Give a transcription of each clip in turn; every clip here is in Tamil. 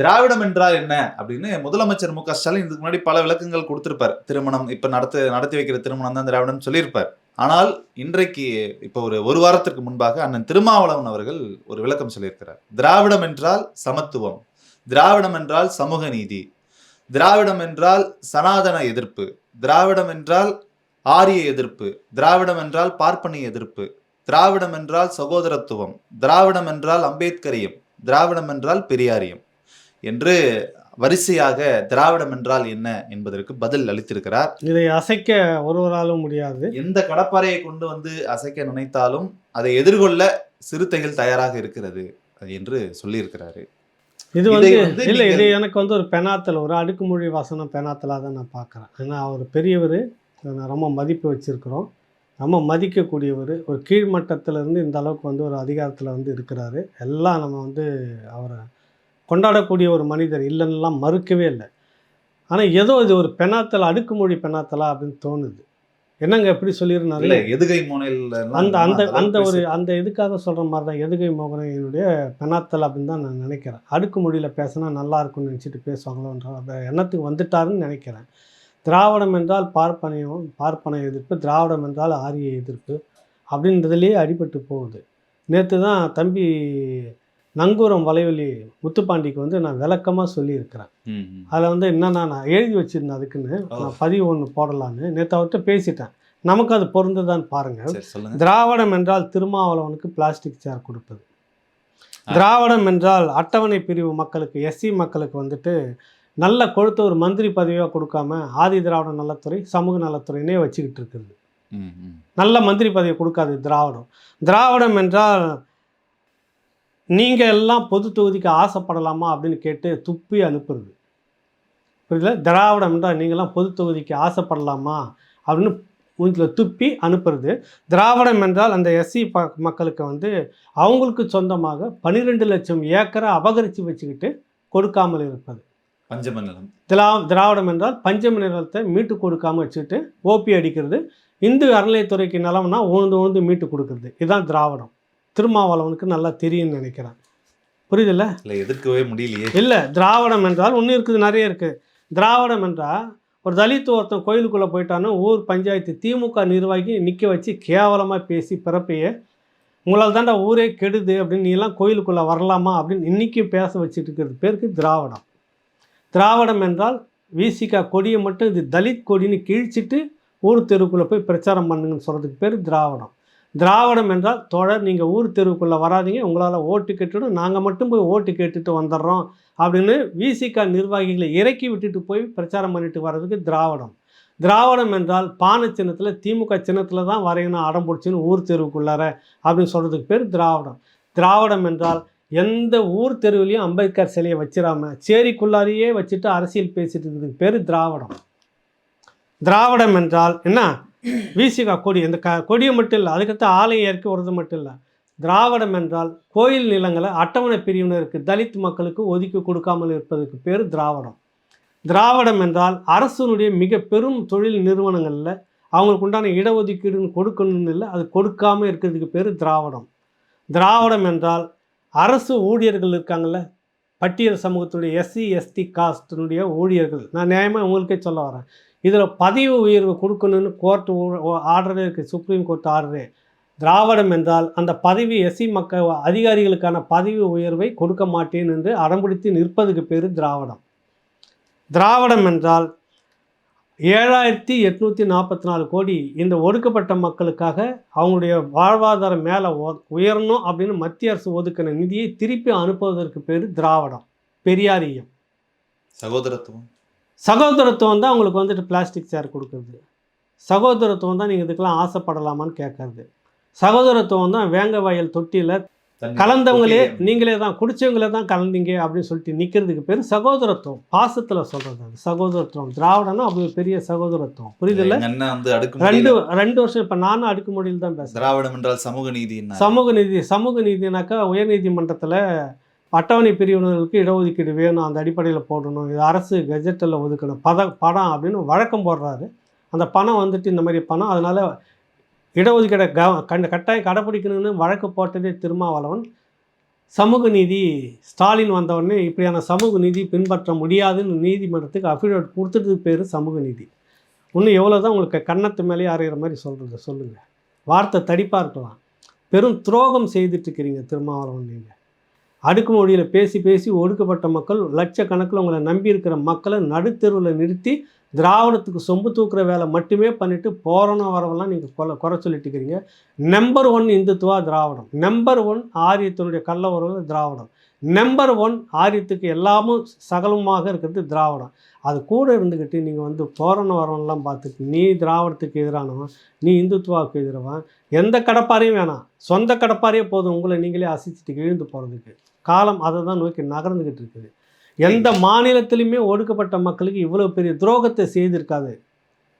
திராவிடம் என்றால் என்ன அப்படின்னு முதலமைச்சர் மு க ஸ்டாலின் இதுக்கு முன்னாடி பல விளக்கங்கள் கொடுத்திருப்பார். திருமணம் இப்ப நடத்து நடத்தி வைக்கிற திருமணம் தான் திராவிடம் சொல்லியிருப்பார். ஆனால் இன்றைக்கு இப்போ ஒரு ஒரு வாரத்திற்கு முன்பாக அண்ணன் திருமாவளவன் அவர்கள் ஒரு விளக்கம் சொல்லியிருக்கிறார். திராவிடம் என்றால் சமத்துவம் திராவிடம் என்றால் சமூக நீதி திராவிடம் என்றால் சனாதன எதிர்ப்பு திராவிடம் என்றால் ஆரிய எதிர்ப்பு திராவிடம் என்றால் பார்ப்பனிய எதிர்ப்பு திராவிடம் என்றால் சகோதரத்துவம் திராவிடம் என்றால் அம்பேத்கரியம் திராவிடம் என்றால் பெரியாரியம். என்று வரிசையாக திராவிடம் என்றால் என்ன என்பதற்கு பதில் அளித்திருக்கிறார். இதை அசைக்க ஒருவராலும் முடியாது. எந்த கடப்பாறையை கொண்டு வந்து அசைக்க நினைத்தாலும் அதை எதிர்கொள்ள சிறுத்தைகள் தயாராக இருக்கிறது என்று சொல்லியிருக்கிறாரு. இது வந்து இல்லை இது எனக்கு வந்து ஒரு பெனாத்தல் ஒரு அடுக்குமொழி வாசனம் பெனாத்தலாக தான் நான் பார்க்குறேன். ஏன்னா அவர் பெரியவர் நான் ரொம்ப மதிப்பு வச்சுருக்கிறோம். ரொம்ப மதிக்கக்கூடியவர் ஒரு கீழ்மட்டத்திலேருந்து இந்த அளவுக்கு வந்து ஒரு அதிகாரத்தில் வந்து இருக்கிறாரு. எல்லாம் நம்ம வந்து அவரை கொண்டாடக்கூடிய ஒரு மனிதர் இல்லைன்னுலாம் மறுக்கவே இல்லை. ஆனால் ஏதோ இது ஒரு பெனாத்தல் அடுக்குமொழி பெனாத்தலா அப்படின்னு தோணுது. என்னங்க எப்படி சொல்லியிருந்தாரு? எதுகை முனையில் அந்த அந்த அந்த ஒரு அந்த இதுக்காக சொல்கிற மாதிரி தான் எதுகை மோகனையினுடைய பெனாத்தல் அப்படின்னு தான் நான் நினைக்கிறேன். அடுக்கு மொழியில் பேசினா நல்லா இருக்கும்னு நினச்சிட்டு பேசுவாங்களோன்ற அந்த எண்ணத்துக்கு வந்துட்டாருன்னு நினைக்கிறேன். திராவிடம் என்றால் பார்ப்பனையும் பார்ப்பன எதிர்ப்பு திராவிடம் என்றால் ஆரிய எதிர்ப்பு அப்படின்றதுலேயே அடிபட்டு போகுது. நேற்று தான் தம்பி நங்கூரம் வலைவலி முத்துப்பாண்டிக்கு வந்து நான் விளக்கமாக சொல்லியிருக்கிறேன். அதில் வந்து என்னன்னா நான் எழுதி வச்சுருந்தேன் அதுக்குன்னு. நான் பதிவு ஒன்று போடலான்னு. நேற்று அவர்கிட்ட பேசிட்டேன். நமக்கு அது பொருந்துதான்னு பாருங்கள் திராவிடம் என்றால் திருமாவளவனுக்கு பிளாஸ்டிக் சேர் கொடுப்பது. திராவிடம் என்றால் அட்டவணை பிரிவு மக்களுக்கு எஸ்சி மக்களுக்கு வந்துட்டு நல்ல கொழுத்த ஒரு மந்திரி பதவியாக கொடுக்காம ஆதி திராவிட நலத்துறை சமூக நலத்துறைனே வச்சுக்கிட்டு இருக்குது. நல்ல மந்திரி பதவி கொடுக்காது திராவிடம். திராவிடம் என்றால் நீங்கள் எல்லாம் பொது தொகுதிக்கு ஆசைப்படலாமா அப்படின்னு கேட்டு துப்பி அனுப்புறது. புரியல திராவிடம் என்றால் நீங்களாம் பொது தொகுதிக்கு ஆசைப்படலாமா அப்படின்னு மூஞ்சில் துப்பி அனுப்புறது. திராவிடம் என்றால் அந்த எஸ்சி ப மக்களுக்கு வந்து அவங்களுக்கு சொந்தமாக பன்னிரெண்டு லட்சம் ஏக்கரை அபகரித்து வச்சுக்கிட்டு கொடுக்காமல் இருப்பது. பஞ்சம நிலம். திரா திராவிடம் என்றால் பஞ்சம நிலத்தை மீட்டு கொடுக்காம வச்சுக்கிட்டு ஓபி அடிக்கிறது. இந்து அறநிலையத்துறைக்கு நிலம்னா உழுந்து உழுந்து மீட்டு கொடுக்கறது. இதுதான் திராவிடம். திருமாவளவனுக்கு நல்லா தெரியும்னு நினைக்கிறேன். புரியுதுல்ல? இல்ல எதிர்க்கவே முடியலையே. இல்லை திராவிடம் என்றால் ஒன்று இருக்குது நிறைய இருக்குது திராவிடம் என்றால் ஒரு தலித் ஒருத்தன் கோயிலுக்குள்ளே போயிட்டான்னு ஊர் பஞ்சாயத்து திமுக நிர்வாகி நிற்க வச்சு கேவலமாக பேசி பிறப்பையே உங்களால் தாண்டா ஊரே கெடுது அப்படின்னு நீலாம் கோயிலுக்குள்ளே வரலாமா அப்படின்னு இன்றைக்கி பேச வச்சுட்டு இருக்கிறது பேருக்கு திராவிடம். திராவிடம் என்றால் விசிகா கொடியை மட்டும் இது தலித் கொடின்னு கிழிச்சிட்டு ஊர் தெருவுக்குள்ளே போய் பிரச்சாரம் பண்ணுங்கன்னு சொல்கிறதுக்கு பேர் திராவிடம். திராவிடம் என்றால் தோழர் நீங்கள் ஊர் தெருவுக்குள்ளே வராதீங்க உங்களால் ஓட்டு கேட்டுடும் நாங்கள் மட்டும் போய் ஓட்டு கேட்டுட்டு வந்துடுறோம் அப்படின்னு விசிகா நிர்வாகிகளை இறக்கி விட்டுட்டு போய் பிரச்சாரம் பண்ணிட்டு வர்றதுக்கு திராவிடம். திராவிடம் என்றால் பானை சின்னத்தில் திமுக சின்னத்தில் தான் வரையணும் அடம் பிடிச்சின்னு ஊர் தெருவுக்குள்ளார அப்படின்னு சொல்கிறதுக்கு பேர் திராவிடம். திராவிடம் என்றால் எந்த ஊர் தெருவிலையும் அம்பேத்கர் சிலையை வச்சிடாம சேரிக்குள்ளாரையே வச்சுட்டு அரசியல் பேசிட்டு இருக்கிறதுக்கு பேர் திராவிடம். திராவிடம் என்றால் என்ன? விசிகா கொடி. இந்த க கொடியை மட்டும் இல்லை அதுக்கடுத்து ஆலயம் ஏற்க வருது மட்டும் இல்லை. திராவிடம் என்றால் கோயில் நிலங்களை அட்டவணை பிரிவினருக்கு தலித் மக்களுக்கு ஒதுக்கி கொடுக்காமல் இருப்பதற்கு பேர் திராவிடம். திராவிடம் என்றால் அரசனுடைய மிக பெரும் தொழில் நிறுவனங்களில் அவங்களுக்கு உண்டான இடஒதுக்கீடுன்னு கொடுக்கணும்னு இல்லை அது கொடுக்காம இருக்கிறதுக்கு பேர் திராவிடம். திராவிடம் என்றால் அரசு ஊழியர்கள் இருக்காங்கள்ல பட்டியல் சமூகத்துடைய எஸ்சி எஸ்டி காஸ்டினுடைய ஊழியர்கள். நான் நியாயமாக உங்களுக்கே சொல்ல வரேன். இதில் பதவி உயர்வு கொடுக்கணும்னு கோர்ட் ஆர்டரே இருக்குது சுப்ரீம் கோர்ட் ஆர்டரு திராவிடம் என்றால் அந்த பதவி எஸ்சி மக்கள் அதிகாரிகளுக்கான பதவி உயர்வை கொடுக்க மாட்டேன் என்று அடம்பிடித்து நிற்பதுக்கு பேர் திராவிடம். திராவிடம் என்றால் ஏழாயிரத்தி எட்நூற்றி நாற்பத்தி நாலு கோடி இந்த ஒடுக்கப்பட்ட மக்களுக்காக அவங்களுடைய வாழ்வாதாரம் மேலே உயரணும் அப்படின்னு மத்திய அரசு ஒதுக்கின நிதியை திருப்பி அனுப்புவதற்கு பேர் திராவிடம். பெரியாரியம் சகோதரத்துவம். சகோதரத்துவம் தான் அவங்களுக்கு வந்துட்டு பிளாஸ்டிக் சேர் கொடுக்குறது. சகோதரத்துவம் தான் நீங்கள் இதுக்கெல்லாம் ஆசைப்படலாமான்னு கேட்கறது. சகோதரத்துவம் தான் வேங்க வயல் தொட்டியில் கலந்தவங்களே நீங்களே தான் குடிச்சவங்களே தான் கலந்தீங்க அப்படின்னு சொல்லிட்டு நிற்கிறதுக்கு பேர் சகோதரத்துவம். பாசத்தில் சொல்கிறது அது சகோதரத்துவம். திராவிடம்னா அப்படி பெரிய சகோதரத்துவம். புரியுதுல்ல அடுக்கு ரெண்டு முடியல. ரெண்டு வருஷம் இப்போ நானும் அடுக்குமொழியில் தான் பேசுகிறேன் திராவிடம் என்றால் சமூக நீதி சமூக நீதி சமூக நீதினாக்கா உயர்நீதிமன்றத்தில் அட்டவணை பிரிவினர்களுக்கு இடஒதுக்கீடு வேணும் அந்த அடிப்படையில் போடணும். இது அரசு கெஜெட்டில் ஒதுக்கணும் பத படம் அப்படின்னு வழக்கம் போடுறாரு. அந்த பணம் வந்துட்டு இந்த மாதிரி பணம் அதனால் இடஒதுக்கீடை க கண்ட கட்டாயம் கடைப்பிடிக்கணும்னு வழக்கு போட்டதே திருமாவளவன். சமூக நீதி ஸ்டாலின் வந்தவுடனே இப்படியான சமூக நீதி பின்பற்ற முடியாதுன்னு நீதிமன்றத்துக்கு அஃபிடேவிட் கொடுத்துட்டு பேர் சமூக நீதி. இன்னும் எவ்வளோ தான் உங்களுக்கு கன்னத்து மேலேயே அறையிற மாதிரி சொல்கிறது சொல்லுங்கள் வார்த்தை தடிப்பாக இருக்கலாம். பெரும் துரோகம் செய்துட்டு இருக்கிறீங்க திருமாவளவன் நீங்கள் அடுக்குமொழியில் பேசி பேசி ஒடுக்கப்பட்ட மக்கள் லட்சக்கணக்கில் உங்களை நம்பி இருக்கிற மக்களை நடுத்தெருவில் நிறுத்தி திராவிடத்துக்கு சொம்பு தூக்குற வேலை மட்டுமே பண்ணிவிட்டு போகிறோன்னு வரவெல்லாம் நீங்கள் கொலை குறை சொல்லிட்டு இருக்கிறீங்க நம்பர் ஒன் இந்துத்துவா திராவிடம். நம்பர் ஒன் ஆரியத்தினுடைய கள்ள உறவு திராவிடம். நம்பர் ஒன் ஆரியத்துக்கு எல்லாமும் சகலமாக இருக்கிறது திராவிடம். அது கூட இருந்துக்கிட்டு நீங்கள் வந்து போகிறோன்னு வரவன்லாம் பார்த்துட்டு நீ திராவிடத்துக்கு எதிரானவன் நீ இந்துத்துவாவுக்கு எதிரவன் எந்த கடப்பாரையும் வேணாம். சொந்த கடப்பாரையே போதும் உங்களை நீங்களே அசைச்சிட்டு இழுந்து போகிறதுக்கு காலம் அதை தான் நோக்கி நகர்ந்துக்கிட்டு இருக்குது. எந்த மாநிலத்திலுமே ஒடுக்கப்பட்ட மக்களுக்கு இவ்வளோ பெரிய துரோகத்தை செய்திருக்காது.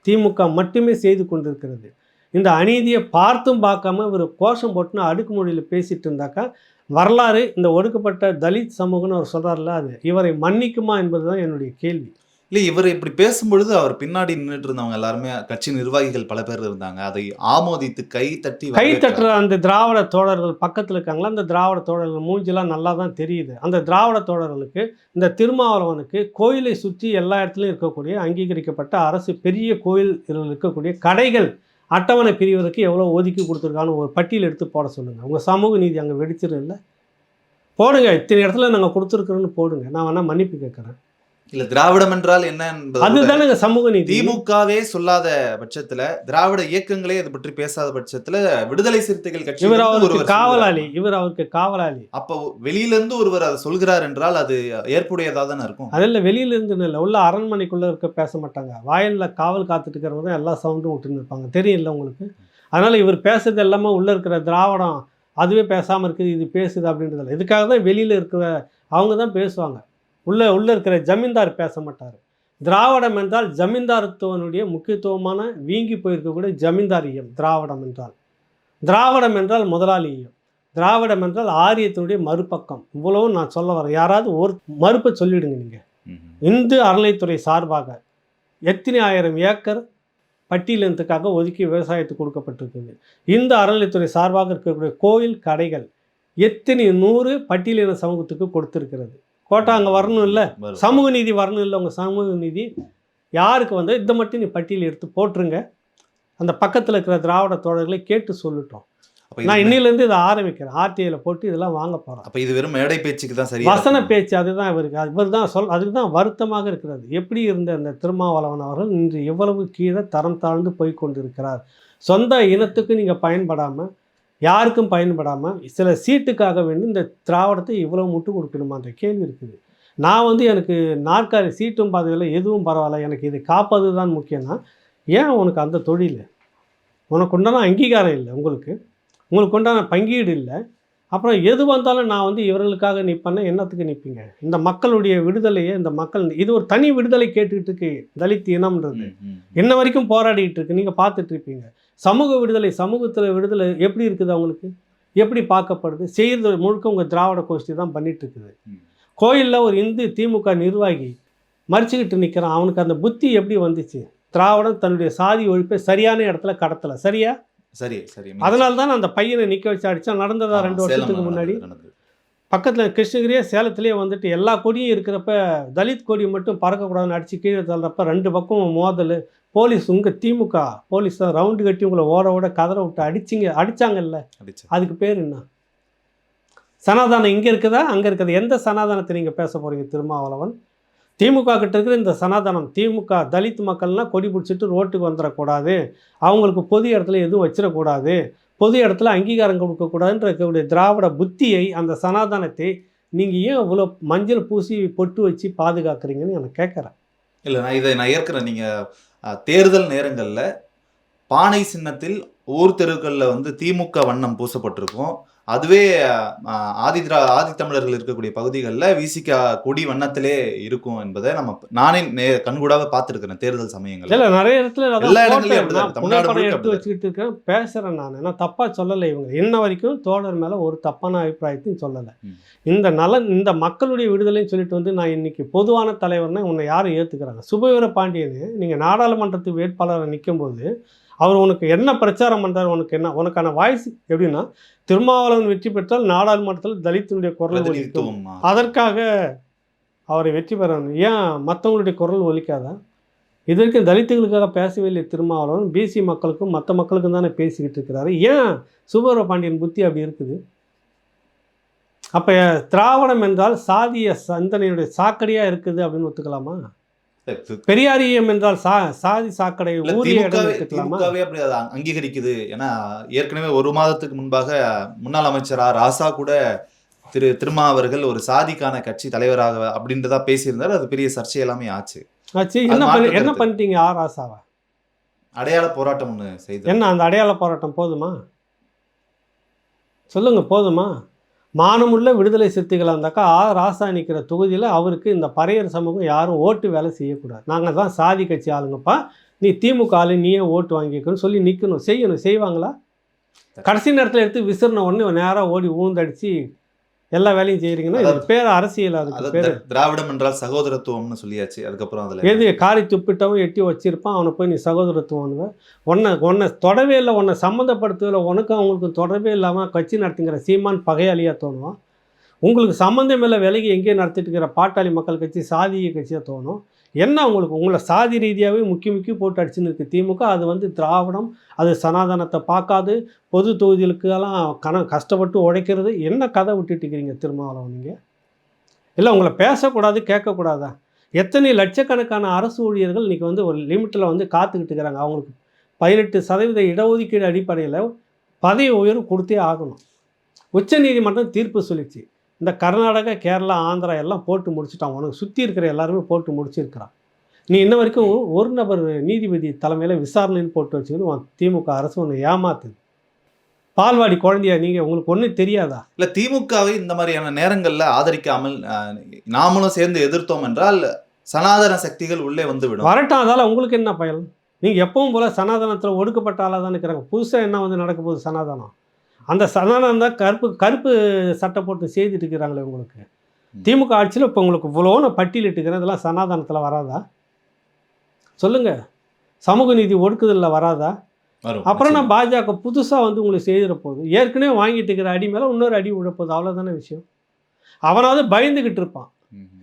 திமுக மட்டுமே செய்து கொண்டிருக்கிறது. இந்த அநீதியை பார்த்தும் பார்க்காம இவர் கோஷம் போட்டுன்னு அடுக்குமொழியில் பேசிட்டு இருந்தாக்கா வரலாறு இந்த ஒடுக்கப்பட்ட தலித் சமூகம்னு அவர் சொல்கிறார்ல அது. இவரை மன்னிக்குமா என்பது தான் என்னுடைய கேள்வி. இல்ல இவர் இப்படி பேசும்பொழுது அவர் பின்னாடி நின்றுட்டு இருந்தவங்க எல்லாருமே கட்சி நிர்வாகிகள் பல பேர் இருந்தாங்க. அதை ஆமோதித்து கை தட்டி கை. தட்டுற அந்த திராவிட தோழர்கள் பக்கத்தில் இருக்காங்களா? அந்த திராவிட தோழர்கள் மூஞ்சிலாம் நல்லா தான் தெரியுது. அந்த திராவிட தோழர்களுக்கு இந்த திருமாவளவனுக்கு கோயிலை சுற்றி எல்லா இடத்துலையும் இருக்கக்கூடிய அங்கீகரிக்கப்பட்ட அரசு பெரிய கோயில் இருக்கக்கூடிய கடைகள் அட்டவணை பிரிவதற்கு எவ்வளோ ஒதுக்கி கொடுத்துருக்கான்னு ஒரு பட்டியல் எடுத்து போட சொல்லுங்கள் உங்கள் சமூக நீதி அங்கே வெடிச்சிடும் இல்லை போடுங்க இத்தனை இடத்துல நாங்கள் கொடுத்துருக்குறோன்னு போடுங்க. நான் வேணால் மன்னிப்பு கேட்குறேன். இல்ல திராவிடம் என்றால் என்ன என்பது அதுதானங்க சமூக நீதி. திமுகவே சொல்லாத பட்சத்துல திராவிட இயக்கங்களே அது பற்றி பேசாத பட்சத்துல விடுதலை சிறுத்தைகள் கட்சி இவர் அவருக்கு காவலாளி. இவர் அவருக்கு காவலாளி. அப்ப வெளியில இருந்து ஒருவர் அதை சொல்கிறார் என்றால் அது ஏற்புடையதா தானே இருக்கும். அதில் வெளியில இருந்து இல்லை உள்ள அரண்மனைக்குள்ளே இருக்க பேச மாட்டாங்க. வாயிலில் காவல் காத்துட்டு இருக்கிறவங்க தான் எல்லா சவுண்டும் விட்டுன்னு இருப்பாங்க. தெரியல உங்களுக்கு? அதனால் இவர் பேசுறது எல்லாமே உள்ளே இருக்கிற திராவிடம் அதுவே பேசாமல் இருக்குது இது பேசுது அப்படின்றதில்ல. இதுக்காக தான் வெளியில் இருக்கிற அவங்க தான் பேசுவாங்க. உள்ளே உள்ளே இருக்கிற ஜமீன்தார் பேச மாட்டார். திராவிடம் என்றால் ஜமீன்தாரத்துவனுடைய முக்கியத்துவமான வீங்கி போயிருக்கக்கூடிய ஜமீன்தாரியம் திராவிடம் என்றால். திராவிடம் என்றால் முதலாளியம் திராவிடம் என்றால் ஆரியத்தினுடைய மறுபக்கம். இவ்வளவும் நான் சொல்ல வரேன். யாராவது ஒரு மறுப்பை சொல்லிடுங்க நீங்கள். இந்து அறநிலைத்துறை சார்பாக எத்தனை ஆயிரம் ஏக்கர் பட்டியலினத்துக்காக ஒதுக்கி விவசாயத்துக்கு கொடுக்கப்பட்டிருக்குது? இந்த அறநிலைத்துறை சார்பாக இருக்கக்கூடிய கோயில் கடைகள் எத்தனை நூறு பட்டியலின சமூகத்துக்கு கொடுத்துருக்கிறது? கோட்டா அங்கே வரணும் இல்லை. சமூக நீதி வரணும் இல்லை உங்கள் சமூக நீதி. யாருக்கு வந்து இதை மட்டும் நீ பட்டியல் எடுத்து போட்டுருங்க. அந்த பக்கத்தில் இருக்கிற திராவிட தோழர்களை கேட்டு சொல்லட்டும். நான் இன்னிலேருந்து இதை ஆரம்பிக்கிறேன். ஆர்டிஐயில் போட்டு இதெல்லாம் வாங்க போகிறேன் அப்ப இது வெறும் மேடை பேச்சுக்கு தான் சரியா வசன. பேச்சு அதுதான் இவருக்கு. இவர் தான் சொல் அதுக்கு தான் வருத்தமாக இருக்கிறது. எப்படி இருந்த அந்த திருமாவளவன் அவர்கள் இன்று எவ்வளவு கீழே தரம் தாழ்ந்து போய் கொண்டிருக்கிறார். சொந்த இனத்துக்கு நீங்கள் பயன்படாமல் யாருக்கும் பயன்படாமல் சில சீட்டுக்காக வேண்டி இந்த திராவிடத்தை இவ்வளவு முட்டு கொடுக்கணுமான்ற கேள்வி இருக்குது. நான் வந்து எனக்கு நாற்காலி சீட்டும் பதவியில் எதுவும் பரவாயில்ல. எனக்கு இது காப்பது தான் முக்கியம்னா ஏன் உனக்கு அந்த தொழில்? உனக்கு உண்டான அங்கீகாரம் இல்லை உங்களுக்கு. உங்களுக்கு உண்டான பங்கீடு இல்லை. அப்புறம் எது வந்தாலும் நான் வந்து இவர்களுக்காக நிற்பேன்னா என்னத்துக்கு நிற்பீங்க இந்த மக்களுடைய விடுதலையை இந்த மக்கள் இது ஒரு தனி விடுதலை கேட்டுக்கிட்டு இருக்கு தலித் இனம்ன்றது. இன்ன வரைக்கும் போராடிட்டு இருக்கு. நீங்கள் பார்த்துட்டு இருப்பீங்க. சமூக விடுதலை சமூகத்தில் விடுதலை எப்படி இருக்குது அவங்களுக்கு? எப்படி பார்க்கப்படுது? செய்கிறது முழுக்க உங்கள் திராவிட கோஷ்டி தான் பண்ணிட்டு இருக்குது ம். கோயிலில் ஒரு இந்து திமுக நிர்வாகி மறிச்சுக்கிட்டு நிற்கிறான் அவனுக்கு அந்த புத்தி எப்படி வந்துச்சு? திராவிடம் தன்னுடைய சாதி ஒழிப்பை சரியான இடத்துல கடத்தலை. சரியா? சரி சரி. அதனால தான் அந்த பையனை நிற்க வச்சு அடிச்சா நடந்ததா ரெண்டு வருஷத்துக்கு முன்னாடி. பக்கத்தில் கிருஷ்ணகிரியே சேலத்திலேயே வந்துட்டு எல்லா கொடியும் இருக்கிறப்ப தலித் கொடி மட்டும் பறக்கக்கூடாதுன்னு அடித்து கீழே தள்ளுறப்ப ரெண்டு பக்கம் மோதல் போலீஸ் உங்கள் திமுக போலீஸ் தான் ரவுண்டு கட்டி உங்களை ஓட ஓட கதற விட்டு அடிச்சிங்க அடிச்சாங்கல்ல? அடிச்சு. அதுக்கு பேர் என்ன? சனாதானம் இங்கே இருக்குதா? அங்கே இருக்குது. எந்த சனாதானத்தை நீங்கள் பேச போகிறீங்க திருமாவளவன்? திமுக கிட்ட இருக்கிற இந்த சனாதனம் திமுக தலித் மக்கள்லாம் கொடி பிடிச்சிட்டு ரோட்டுக்கு வந்துடக்கூடாது. அவங்களுக்கு பொது இடத்துல எதுவும் வச்சிடக்கூடாது. பொது இடத்துல அங்கீகாரம் கொடுக்கக்கூடாதுன்ற இருக்கக்கூடிய திராவிட புத்தியை அந்த சனாதனத்தை நீங்கள் ஏன் இவ்வளோ மஞ்சள் பூசி பொட்டு வச்சு பாதுகாக்கிறீங்கன்னு எனக்கு கேட்குறேன். இல்ல நான் இதை நான் ஏற்கிறேன். நீங்க அஹ், தேர்தல் நேரங்களில் பானை சின்னத்தில் ஊர் தெருக்கள்ல வந்து திமுக வண்ணம் பூசப்பட்டிருக்கும். அதுவே அஹ், ஆதி திரா ஆதி தமிழர்கள் இருக்கக்கூடிய பகுதிகளில் விசிகா கொடி வண்ணத்திலே இருக்கும் என்பதை நம்ம நானே நே கண்கூடாக பார்த்துருக்கிறேன் தேர்தல் சமயங்கள் இல்லை நிறைய இடத்துல எல்லா முழுக்க எடுத்து. வச்சுக்கிட்டு இருக்கேன். பேசுகிறேன் நான். நான் தப்பாக சொல்லலை இவங்க. இன்ன வரைக்கும் தோழர் மேலே ஒரு தப்பான அபிப்பிராயத்தையும் சொல்லலை. இந்த நலன் இந்த மக்களுடைய விடுதலைன்னு சொல்லிட்டு வந்து நான் இன்னைக்கு பொதுவான தலைவர்னா உன்னை யாரும் ஏற்றுக்கிறாங்க சுபவீர பாண்டியன் நீங்கள் நாடாளுமன்றத்துக்கு வேட்பாளராக நிற்கும்போது அவர் உனக்கு என்ன பிரச்சாரம் பண்ணுறாரு உனக்கு என்ன உனக்கான வாய்ஸ் எப்படின்னா திருமாவளவன் வெற்றி பெற்றால் நாடாளுமன்றத்தில் தலித்தினுடைய குரல் ஒலிக்கும். அதற்காக அவரை வெற்றி பெறணும். ஏன் மற்றவங்களுடைய குரல் ஒலிக்காதா? இது வரைக்கும் தலித்துகளுக்காக பேசவே இல்லை திருமாவளவன் பிசி மக்களுக்கும் மற்ற மக்களுக்கும் தானே பேசிக்கிட்டு இருக்கிறாரு. ஏன் சுபர பாண்டியன் புத்தி அப்படி இருக்குது? அப்போ திராவிடம் என்றால் சாதிய சிந்தனையுடைய சாக்கடையாக இருக்குது அப்படின்னு ஒத்துக்கலாமா? பெரியாரியம் என்றால் சா சாதி சாக்கடை திமுகவே அப்படி அதை அங்கீகரிக்குது. ஏன்னா ஏற்கனவே ஒரு மாதத்துக்கு முன்பாக முன்னாள் அமைச்சரா ராசா கூட திரு திருமா அவர்கள் ஒரு சாதிக்கான கட்சி தலைவராக அப்படின்றதா பேசியிருந்தாரு. அது பெரிய சர்ச்சை எல்லாமே ஆச்சு. ஆச்சு. என்ன என்ன. பண்ணிட்டீங்க ஆர் ஆசாவை அடையாள போராட்டம் ஒண்ணு செய்து என்ன அந்த அடையாள போராட்டம் போதுமா? சொல்லுங்க போதுமா? மானமுள்ள விடுதலை சிறுத்தைகளாக இருந்தாக்கா ஆ ராசா நிற்கிற தொகுதியில் அவருக்கு இந்த பறையர் சமூகம் யாரும் ஓட்டு வேலை செய்யக்கூடாது. நாங்கள் தான் சாதி கட்சி ஆளுங்கப்பா. நீ திமுக ஆளு நீயே ஓட்டு வாங்கிக்கணும்னு சொல்லி நிற்கணும் செய்யணும். செய்வாங்களா? கடைசி நேரத்தில் எடுத்து விசிறின உடனே நேராக ஓடி ஊந்தடிச்சு எல்லா வேலையும் செய்கிறீங்கன்னா இது பேர் அரசியல் அதுக்கு அது பேர். திரா- திராவிடம் என்றால் சகோதரத்துவம்னு சொல்லியாச்சு. அதுக்கப்புறம் அதுல எது காரி துப்பிட்டவன் எட்டி வச்சிருப்பான் அவனை போய் நீ சகோதரத்துவம் உன்னை உன்னை தொடவே இல்லை உன்னை சம்மந்தப்படுத்தவில்லை உனக்கும் அவங்களுக்கும் தொடர்பே இல்லாமல் கட்சி நடத்துங்கிற சீமான் பகையாளியாக தோணுவான் உங்களுக்கு சம்மந்தம் இல்லை விலகி எங்கேயோ நடத்திட்டு இருக்கிற பாட்டாளி மக்கள் கட்சி சாதிய கட்சியாக தோணும். என்ன உங்களுக்கு? உங்களை சாதி ரீதியாகவே முக்கி முக்கி போட்டு அடிச்சுன்னு இருக்கு. திமுக அது வந்து திராவிடம் அது சனாதனத்தை பார்க்காது பொது தொகுதிகளுக்கெல்லாம் கண கஷ்டப்பட்டு உழைக்கிறது. என்ன கதை விட்டுட்டு இருக்கிறீங்க திருமாவளவன் நீங்கள் இல்லை உங்களை பேசக்கூடாது கேட்கக்கூடாதா? எத்தனை லட்சக்கணக்கான அரசு ஊழியர்கள் இன்றைக்கி வந்து ஒரு லிமிட்டில் வந்து காத்துக்கிட்டு இருக்கிறாங்க. அவங்களுக்கு பதினெட்டு சதவீத இடஒதுக்கீடு அடிப்படையில் பதவி உயர்வு கொடுத்தே ஆகணும். உச்சநீதிமன்றம் தீர்ப்பு சொல்லிச்சு. இந்த கர்நாடகா கேரளா ஆந்திரா எல்லாம் போட்டு முடிச்சுட்டான். உனக்கு சுற்றி இருக்கிற எல்லாருமே போட்டு முடிச்சிருக்கிறான். நீ இன்ன வரைக்கும் ஒரு நபர் நீதிபதி தலைமையில் விசாரணைன்னு போட்டு வச்சுக்கிது உன் திமுக அரசு உன்னை ஏமாத்துது. பால்வாடி குழந்தையா நீங்கள் உங்களுக்கு ஒன்றும் தெரியாதா? இல்ல திமுகவை இந்த மாதிரியான நேரங்கள்ல ஆதரிக்காமல் நாமளும் சேர்ந்து எதிர்த்தோம் என்றால் சனாதன சக்திகள் உள்ளே வந்து விடும் வரட்டும் அதால் உங்களுக்கு என்ன பயன்? நீங்கள் எப்பவும் போல் சனாதனத்தில் ஒடுக்கப்பட்ட ஆளாக தான் இருக்கிறாங்க. புதுசாக என்ன வந்து நடக்க போகுது சனாதனம்? அந்த சனாதனம் தான் கருப்பு கருப்பு சட்டை போட்டு செய்துட்டு இருக்கிறாங்களே உங்களுக்கு. திமுக ஆட்சியில் இப்போ உங்களுக்கு இவ்வளோ நான் பட்டியலிட்டுக்கிறேன் இதெல்லாம் சனாதனத்தில் வராதா? சொல்லுங்கள் சமூக நீதி ஒடுக்குதலில் வராதா? அப்புறம் நான் பாஜக புதுசாக வந்து உங்களுக்கு செய்திட போகுது ஏற்கனவே வாங்கிட்டு இருக்கிற அடி மேலே இன்னொரு அடி விழப்போகுது அவ்வளோதானே விஷயம்? அவனாவது பயந்துக்கிட்டு இருப்பான்.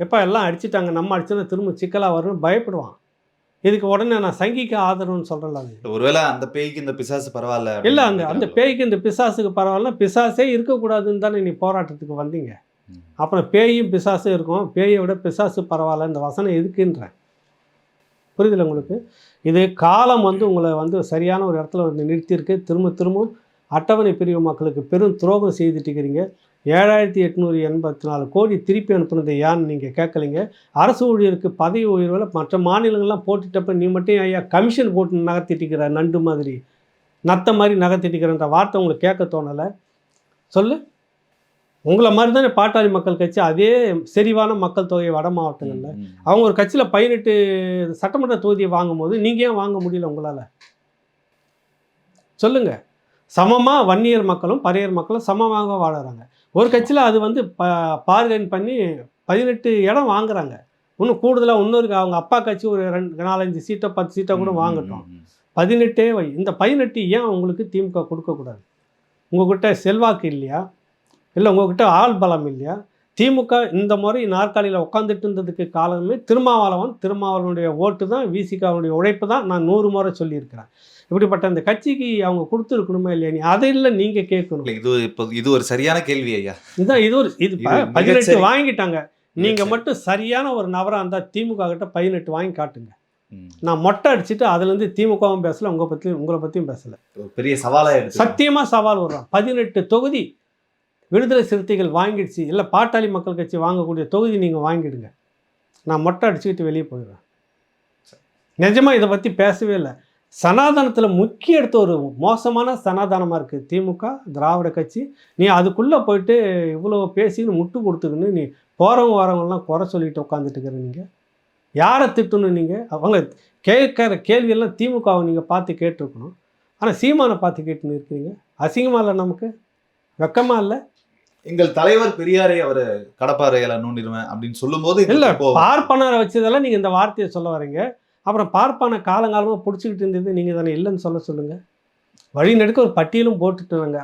எப்போ எல்லாம் அடிச்சிட்டாங்க. நம்ம அடிச்சோன்னா திரும்ப சிக்கலாக வரும்னு பயப்படுவான். இதுக்கு உடனே நான் சங்கிக்கு ஆதரவுன்னு சொல்கிறேன் ஒருவேளை அந்த பேய்க்கு இந்த பிசாசு பரவாயில்ல இல்லை அந்த அந்த? பேய்க்கு இந்த பிசாசுக்கு பரவாயில்ல பிசாசே இருக்கக்கூடாதுன்னு தானே நீ போராட்டத்துக்கு வந்தீங்க. அப்புறம் பேயும் பிசாசும் இருக்கும் பேயை விட பிசாசு பரவாயில்ல இந்த வசனம் எதுக்குன்றேன் புரியுதுல உங்களுக்கு? இது காலம் வந்து உங்களை வந்து சரியான ஒரு இடத்துல வந்து நிறுத்தியிருக்கு. திரும்ப திரும்பவும் அட்டவணை பிரிவு மக்களுக்கு பெரும் துரோகம் செய்துட்டு இருக்கிறீங்க. ஏழாயிரத்தி எட்நூறு எண்பத்தி நாலு கோடி திருப்பி அனுப்புனது யான்னு நீங்கள் கேட்கலீங்க. அரசு ஊழியருக்கு பதவி உயர்வில் மற்ற மாநிலங்கள்லாம் போட்டுட்டப்ப நீ மட்டும் ஐயா கமிஷன் போட்டு நகர்த்திட்டு இருக்கிற நண்டு மாதிரி? நத்த மாதிரி நகர்த்திட்டு இருக்கிறன்ற வார்த்தை உங்களுக்கு கேட்க தோணலை. சொல்லு. உங்களை மாதிரி தானே பாட்டாளி மக்கள் கட்சி அதே செறிவான மக்கள் தொகை வட மாவட்டங்களில். அவங்க ஒரு கட்சியில் பதினெட்டு சட்டமன்ற தொகுதியை வாங்கும்போது நீங்கள் ஏன் வாங்க முடியல உங்களால்? சொல்லுங்க. சமமாக வன்னியர் மக்களும் பறையர் மக்களும் சமமாக வாழறாங்க. ஒரு கட்சியில் அது வந்து ப பார்கன் பண்ணி பதினெட்டு இடம் வாங்குறாங்க. இன்னும் கூடுதலாக இன்னொரு அவங்க அப்பா கட்சி ஒரு ரெண்டு நாலஞ்சு சீட்டோ பத்து சீட்டோ கூட வாங்கட்டும். பதினெட்டே வை. இந்த பதினெட்டு ஏன் உங்களுக்கு திமுக கொடுக்கக்கூடாது உங்ககிட்ட செல்வாக்கு இல்லையா? இல்லை உங்ககிட்ட ஆள் பலம் இல்லையா? திமுக இந்த முறை நாற்காலியில் உட்காந்துட்டு இருந்ததுக்கு காலமே திருமாவளவன். திருமாவளவனுடைய ஓட்டு தான் விசிகாவுடைய உழைப்பு தான் நான் நூறு முறை சொல்லியிருக்கிறேன். இப்படிப்பட்ட இந்த கட்சிக்கு அவங்க கொடுத்துருக்கணுமா இல்லையா நீ? அதை இல்லை நீங்கள் கேட்கணும். இது இப்போ இது ஒரு சரியான கேள்வி ஐயா. இதுதான் இது ஒரு இது பதினெட்டு. வாங்கிட்டாங்க. நீங்கள். மட்டும் சரியான ஒரு நபராக இருந்தால் திமுக கிட்ட பதினெட்டு வாங்கி காட்டுங்க. நான் மொட்டை அடிச்சுட்டு அதுலேருந்து திமுகவும் பேசல உங்களை பற்றி உங்களை பற்றியும் பேசல. ஒரு பெரிய சவாலா எடுத்து. சத்தியமாக சவால் வர்றான் பதினெட்டு தொகுதி விடுதலை சிறுத்தைகள் வாங்கிடுச்சு. இல்லை பாட்டாளி மக்கள் கட்சி வாங்கக்கூடிய தொகுதி நீங்கள் வாங்கிடுங்க. நான் மொட்டை அடிச்சுக்கிட்டு வெளியே போயிடுவேன் நிஜமாக இதை பற்றி பேசவே இல்லை. சனாதனத்தில் முக்கிய எடுத்த ஒரு மோசமான சனாதனமாக இருக்குது திமுக திராவிட கட்சி. நீ அதுக்குள்ளே போயிட்டு இவ்வளோ பேசின்னு முட்டு கொடுத்துக்கின்னு நீ போகிறவங்க வரவங்கலாம் குறை சொல்லிட்டு உட்காந்துட்டு இருக்கிற நீங்கள் யாரை திட்டணும் நீங்கள் அவங்க கேட்குற கேள்வியெல்லாம் திமுகவை நீங்கள் பார்த்து கேட்டிருக்கணும். ஆனால் சீமானை பார்த்து கேட்டுன்னு இருக்கிறீங்க. அசிங்கமாக இல்லை நமக்கு? வெக்கமா இல்லை? எங்கள் தலைவர் பெரியாரை அவர் கடப்பாறையில நோண்டிடுவேன் அப்படின்னு சொல்லும்போது இல்லை. பார்ப்பனரை வச்சதெல்லாம் நீங்கள் இந்த வார்த்தையை சொல்ல வரீங்க. அப்புறம் பார்ப்பான காலங்காலமாக பிடிச்சிக்கிட்டு இருந்தது நீங்கள் தானே இல்லைன்னு சொல்ல சொல்லுங்கள் வழி நெடுக்க ஒரு பட்டியலும் போட்டுட்டுங்க.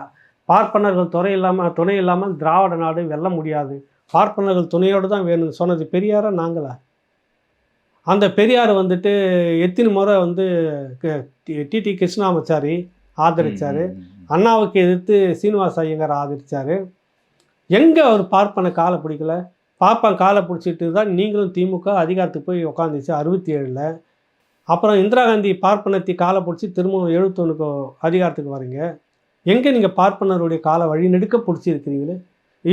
பார்ப்பனர்கள் துறை இல்லாமல் துணை இல்லாமல் திராவிட நாடு வெல்ல முடியாது. பார்ப்பனர்கள் துணையோடு தான் வேணும் சொன்னது பெரியாரா நாங்களா? அந்த பெரியார் வந்துட்டு எத்தனை முறை வந்து டிடி கிருஷ்ணாமச்சாரி ம். அண்ணாவுக்கு எதிர்த்து சீனிவாச ஐயங்கார் ஆதரிச்சாரு. எங்கே அவர் பார்ப்பன காலை பிடிக்கல? பார்ப்பன் காலை பிடிச்சிட்டு தான் நீங்களும் திமுக அதிகாரத்துக்கு போய் உக்காந்துச்சு அறுபத்தி ஏழில். அப்புறம் இந்திரா காந்தி பார்ப்பனத்தை காலை பிடிச்சி திரும்பவும் எழுபத்தொன்னுக்கு அதிகாரத்துக்கு வரீங்க. எங்கே நீங்கள் பார்ப்பனருடைய காலை வழி நெடுக்க பிடிச்சிருக்கிறீங்களே?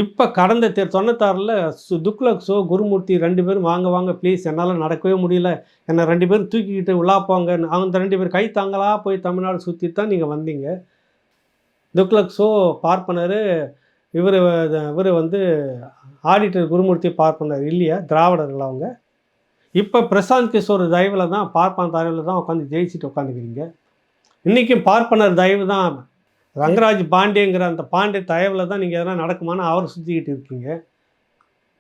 இப்போ கடந்த தே தொண்ணூத்தாறில் சு துக்லக் ஷோ குருமூர்த்தி ரெண்டு பேரும் வாங்க வாங்க ப்ளீஸ் என்னால் நடக்கவே முடியல. என்னை ரெண்டு பேரும் தூக்கிக்கிட்டு உள்ளா போங்க அந்த ரெண்டு பேர் கை தாங்களா போய் தமிழ்நாடு சுற்றி தான் நீங்கள் வந்தீங்க. துக்லக் ஷோ பார்ப்பனர் இவர் இவர் வந்து ஆடிட்டர் குருமூர்த்தி பார்ப்பனர் இல்லையா? திராவிடர்கள் அவங்க. இப்போ பிரசாந்த் கிஷோர் தயவில் தான் பார்ப்பன் தயவில் தான் உட்காந்து ஜெயிச்சுட்டு உட்காந்துக்கிறீங்க. இன்றைக்கும் பார்ப்பனர் தயவு தான் ரங்கராஜ் பாண்டேங்கிற அந்த பாண்டே தயவில் தான் நீங்கள் எதனா நடக்குமான்னு அவரை சுற்றிக்கிட்டு இருக்கீங்க.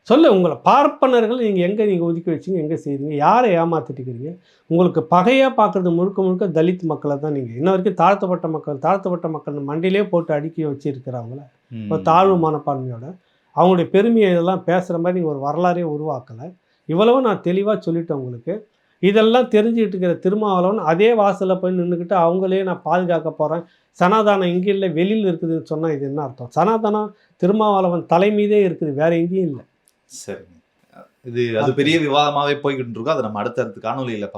சொல்லு உங்களை பார்ப்பனர்கள் நீங்கள் எங்கே நீங்கள் ஒதுக்கி வச்சீங்க எங்கே செய்றீங்க யாரை ஏமாத்திட்டுக்கிறீங்க? உங்களுக்கு பகையாக பார்க்குறது முழுக்க முழுக்க தலித் மக்களை தான் நீங்கள் இன்ன வரைக்கும் தாழ்த்தப்பட்ட மக்கள் தாழ்த்தப்பட்ட மக்கள் மண்டியிலே போட்டு அடுக்கி வச்சிருக்கிறவங்கள ம். ஒரு தாழ்வு மனப்பான்மையோட அவங்களுடைய பெருமையை இதெல்லாம் பேசுகிற மாதிரி நீங்கள் ஒரு வரலாறே உருவாக்கலை. இவ்வளவு நான் தெளிவாக சொல்லிட்டேன் உங்களுக்கு. இதெல்லாம் தெரிஞ்சுக்கிட்டு இருக்கிற திருமாவளவன் அதே வாசலில் போய் நின்றுக்கிட்டு அவங்களே நான் பாதுகாக்க போகிறேன் சனாதானம் இங்கே இல்லை வெளியில் இருக்குதுன்னு சொன்னால் இது என்ன அர்த்தம்? சனாதனம் திருமாவளவன் தலை மீதே இருக்குது வேற எங்கேயும் இல்லை. சரிங்க. இது அது பெரிய விவாதமாவே போய்கிட்டு இருக்கோம் அதை நம்ம அடுத்தடுத்த காணொலியில பார்ப்போம்.